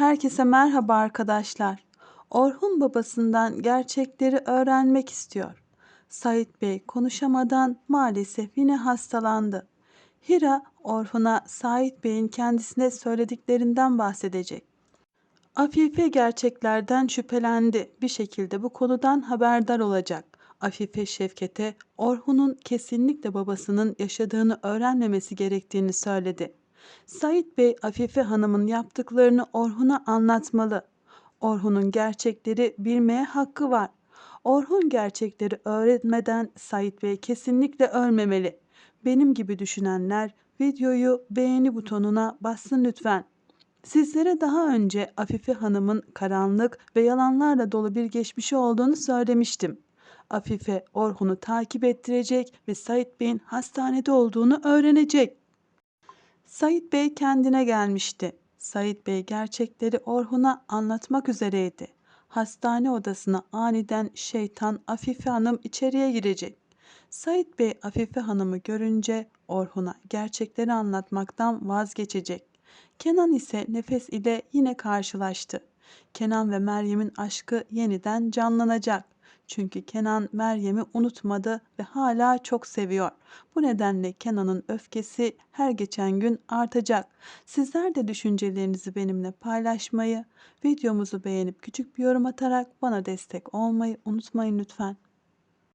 Herkese merhaba arkadaşlar. Orhun babasından gerçekleri öğrenmek istiyor. Sait Bey konuşamadan maalesef yine hastalandı. Hira Orhun'a Sait Bey'in kendisine söylediklerinden bahsedecek. Afife gerçeklerden şüphelendi. Bir şekilde bu konudan haberdar olacak. Afife Şevket'e Orhun'un kesinlikle babasının yaşadığını öğrenmemesi gerektiğini söyledi. Sait Bey Afife Hanım'ın yaptıklarını Orhun'a anlatmalı. Orhun'un gerçekleri bilmeye hakkı var. Orhun gerçekleri öğretmeden Sait Bey kesinlikle ölmemeli. Benim gibi düşünenler videoyu beğeni butonuna bassın lütfen. Sizlere daha önce Afife Hanım'ın karanlık ve yalanlarla dolu bir geçmişi olduğunu söylemiştim. Afife Orhun'u takip ettirecek ve Sait Bey'in hastanede olduğunu öğrenecek. Sait Bey kendine gelmişti. Sait Bey gerçekleri Orhun'a anlatmak üzereydi. Hastane odasına aniden şeytan Afife Hanım içeriye girecek. Sait Bey Afife Hanım'ı görünce Orhun'a gerçekleri anlatmaktan vazgeçecek. Kenan ise Nefes ile yine karşılaştı. Kenan ve Meryem'in aşkı yeniden canlanacak. Çünkü Kenan Meryem'i unutmadı ve hala çok seviyor. Bu nedenle Kenan'ın öfkesi her geçen gün artacak. Sizler de düşüncelerinizi benimle paylaşmayı, videomuzu beğenip küçük bir yorum atarak bana destek olmayı unutmayın lütfen.